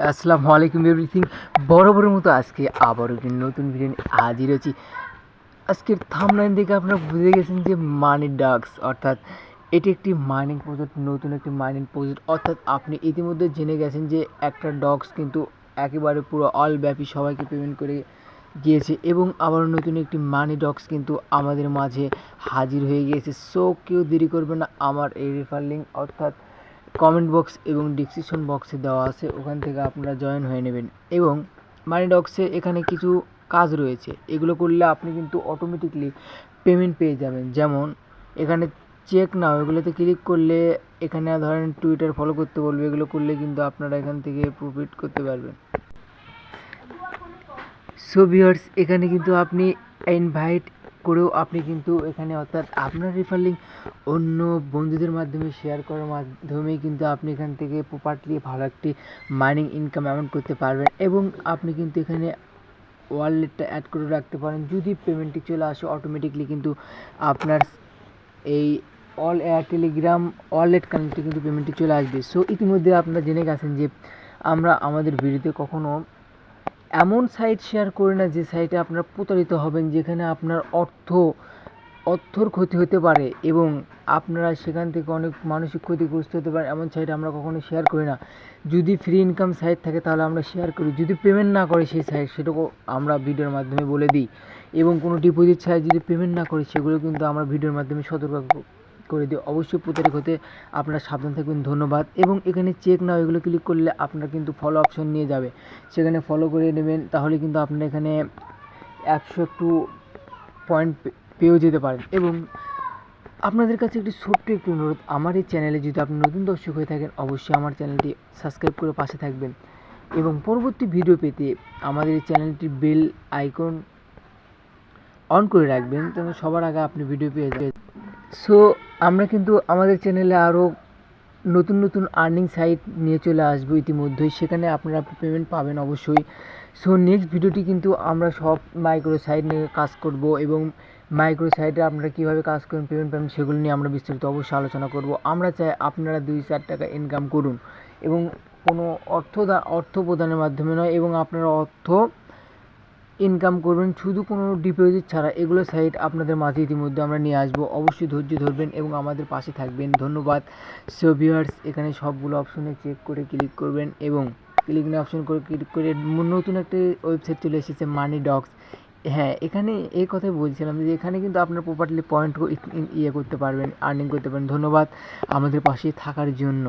আসসালামু আলাইকুম এভরিথিং বরাবরের মতো আজকে আবারও একটি নতুন ভিডিও হাজির হয়েছি। আজকের থামলাইন দেখে আপনারা বুঝে গেছেন যে মানি ডাক্স অর্থাৎ এটি একটি মাইনিং প্রজেক্ট নতুন একটি মাইনিং প্রজেক্ট অর্থাৎ আপনি ইতিমধ্যে জেনে গেছেন যে একটা ডগস কিন্তু একেবারে পুরো অল ব্যাপী সবাইকে পেমেন্ট করে গিয়েছে এবং আবার নতুন একটি মানি ডগস কিন্তু আমাদের মাঝে হাজির হয়ে গিয়েছে। সো কেউ দেরি করবে না, আমার এই রেফার লিঙ্ক অর্থাৎ কমেন্ট বক্স এবং ডিসক্রিপশন বক্সে দেওয়া আছে, ওখান থেকে আপনারা জয়েন হয়ে নেবেন। এবং মানি ডক্সে এখানে কিছু কাজ রয়েছে, এগুলো করলে আপনি কিন্তু অটোমেটিকলি পেমেন্ট পেয়ে যাবেন। যেমন, এখানে চেক নাও, এগুলোতে ক্লিক করলে এখানে ধরেন টুইটার ফলো করতে বলবে, এগুলো করলে কিন্তু আপনারা এখান থেকে প্রফিট করতে পারবেন। সো ভিউয়ার্স এখানে কিন্তু আপনি ইনভাইট করেও আপনি কিন্তু এখানে অর্থাৎ আপনার রেফার লিঙ্ক অন্য বন্ধুদের মাধ্যমে শেয়ার করার মাধ্যমে কিন্তু আপনি এখান থেকে প্রপার্টলি ভালো একটি মাইনিং ইনকাম অ্যামাউন্ট করতে পারবেন এবং আপনি কিন্তু এখানে ওয়ালেটটা অ্যাড করে রাখতে পারেন। যদি পেমেন্টটি চলে আসে অটোমেটিকলি কিন্তু আপনার এই অল টেলিগ্রাম ওয়ালেট কানেক্টে কিন্তু পেমেন্টটি চলে আসবে। সো ইতিমধ্যে আপনারা জেনে গেছেন যে আমরা আমাদের ভিডিওতে কখনো এমন সাইট শেয়ার করি না যে সাইটে আপনারা প্রতারিত হবেন, যেখানে আপনার অর্থ, অর্থর ক্ষতি হতে পারে এবং আপনারা সেখান থেকে অনেক মানসিক ক্ষতিগ্রস্ত হতে পারে এমন সাইট আমরা কখনো শেয়ার করি না। যদি ফ্রি ইনকাম সাইট থাকে, তাহলে আমরা শেয়ার করি। যদি পেমেন্ট না করে সেই সাইট সেটাকেও আমরা ভিডিওর মাধ্যমে বলে দিই। এবং কোনো ডিপোজিট সাইট যদি পেমেন্ট না করে, সেগুলো কিন্তু আমরা ভিডিওর মাধ্যমে সতর্ক করে দিই অবশ্যই প্রতারিত হতে আপনারা সাবধান থাকবেন। ধন্যবাদ। এবং এখানে চেক নাও, এগুলো ক্লিক করলে আপনার কিন্তু ফলো অপশন নিয়ে যাবে। সেখানে ফলো করে নেবেন, তাহলে কিন্তু আপনারা এখানে একশো একটু পয়েন্ট পেয়েও যেতে পারেন। এবং আপনাদের কাছে একটি ছোট্ট একটি অনুরোধ, আমার এই চ্যানেলে যদি আপনি নতুন দর্শক হয়ে থাকেন, অবশ্যই আমার চ্যানেলটি সাবস্ক্রাইব করে পাশে থাকবেন। এবং পরবর্তী ভিডিও পেতে আমাদের এই চ্যানেলটির বেল আইকন অন করে রাখবেন, যেন সবার আগে আপনি ভিডিও পেয়ে যাবেন সো আমরা কিন্তু আমাদের চ্যানেলে আরও নতুন নতুন আর্নিং সাইট নিয়ে চলে আসব ইতিমধ্যেই সেখানে আপনারা পেমেন্ট পাবেন অবশ্যই। সো নেক্সট ভিডিওটি কিন্তু আমরা সব মাইক্রো সাইট নিয়ে কাজ করব এবং মাইক্রো সাইটে আপনারা কীভাবে কাজ করেন পেমেন্ট পাবেন সেগুলো নিয়ে আমরা বিস্তারিত অবশ্যই আলোচনা করব। আমরা চাই আপনারা দুই চার টাকা ইনকাম করুন এবং কোনো অর্থ অর্থ প্রদানের মাধ্যমে নয় এবং আপনারা অর্থ ইনকাম করবেন শুধু কোনো ডিপোজিট ছাড়া। এগুলো সাইট আপনাদের মাঝে ইতিমধ্যে আমরা নিয়ে আসব। অবশ্যই ধৈর্য ধরবেন এবং আমাদের পাশে থাকবেন। ধন্যবাদ। সো ভিউয়ার্স এখানে সবগুলো অপশনে চেক করে ক্লিক করবেন এবং ক্লিক না অপশন করে ক্লিক করে নতুন একটা ওয়েবসাইট চলে এসেছে মানি ডক্স হ্যাঁ এখানে এই কথাই বলছিলাম যে এখানে কিন্তু আপনার প্রপার্টলি পয়েন্ট ইয়ে করতে পারবেন আর্নিং করতে পারেন ধন্যবাদ আমাদের পাশে থাকার জন্য।